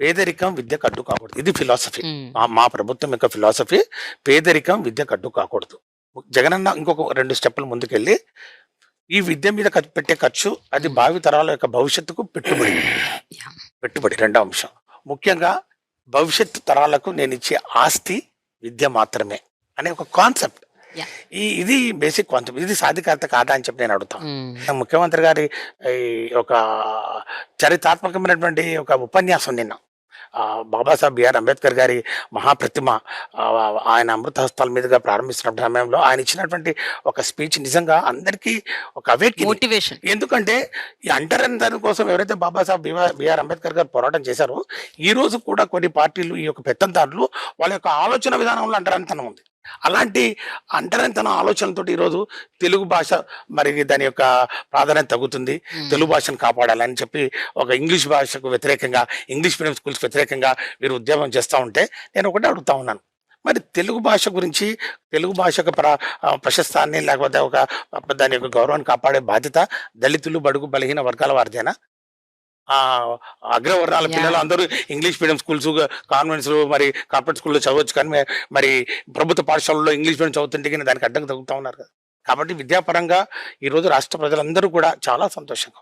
పేదరికం విద్యకు అడ్డు కాకూడదు. ఇది ఫిలాసఫీ మా మా ప్రభుత్వం యొక్క ఫిలాసఫీ పేదరికం విద్యకు అడ్డు కాకూడదు. జగనన్న ఇంకొక రెండు స్టెప్పులు ముందుకెళ్ళి ఈ విద్య మీద పెట్టే ఖర్చు అది భావి తరాల యొక్క భవిష్యత్తుకు పెట్టుబడి. పెట్టుబడి రెండో అంశం. ముఖ్యంగా భవిష్యత్తు తరాలకు నేను ఇచ్చే ఆస్తి విద్య మాత్రమే అనే ఒక కాన్సెప్ట్. ఈ ఇది బేసిక్ కాన్సెప్ట్ ఇది సాధికారత కాదా అని చెప్పి నేను అడుగుతాను ముఖ్యమంత్రి గారి ఈ ఒక చరిత్రాత్మకమైనటువంటి ఒక ఉపన్యాసం నిన్న. బాబాసాహెబ్ బిఆర్ అంబేద్కర్ గారి మహాప్రతిమ ఆయన అమృత హస్తాల మీదుగా ప్రారంభిస్తున్న సమయంలో ఆయన ఇచ్చినటువంటి ఒక స్పీచ్ నిజంగా అందరికీ ఒక అవేక్ మోటివేషన్. ఎందుకంటే ఈ అంటరంతరం కోసం ఎవరైతే బాబాసాహెబ్ బిఆర్ బిఆర్ అంబేద్కర్ గారు పోరాటం చేశారో ఈ రోజు కూడా కొన్ని పార్టీలు ఈ యొక్క పెత్తందారులు వాళ్ళ యొక్క ఆలోచన విధానంలో అంటరంతనం ఉంది. అలాంటి అంటరంతనం ఆలోచనలతో ఈరోజు తెలుగు భాష మరి దాని యొక్క ప్రాధాన్యత తగ్గుతుంది. తెలుగు భాషను కాపాడాలని చెప్పి ఒక ఇంగ్లీష్ భాషకు వ్యతిరేకంగా ఇంగ్లీష్ మీడియం స్కూల్స్ వ్యతిరేకంగా వీరు ఉద్యమం చేస్తూ ఉంటే నేను ఒకటే అడుగుతా ఉన్నాను. మరి తెలుగు భాష గురించి తెలుగు భాష యొక్క ప్ర ప్రశస్తాన్ని లేకపోతే ఒక దాని యొక్క గౌరవాన్ని కాపాడే బాధ్యత దళితులు బడుగు బలహీన వర్గాల వారిదేనా? అగ్రవర్ణాల. పిల్లలు అందరూ ఇంగ్లీష్ మీడియం స్కూల్స్ కాన్వెంట్స్ మరి కార్పొరేట్ స్కూల్లో చదవచ్చు కానీ మరి ప్రభుత్వ పాఠశాలలో ఇంగ్లీష్ మీడియం చదువుతుంటే కానీ దానికి అడ్డంకి తగ్గుతూ ఉన్నారు కదా కాబట్టి విద్యాపరంగా ఈ రోజు రాష్ట్ర ప్రజలందరూ కూడా చాలా సంతోషంగా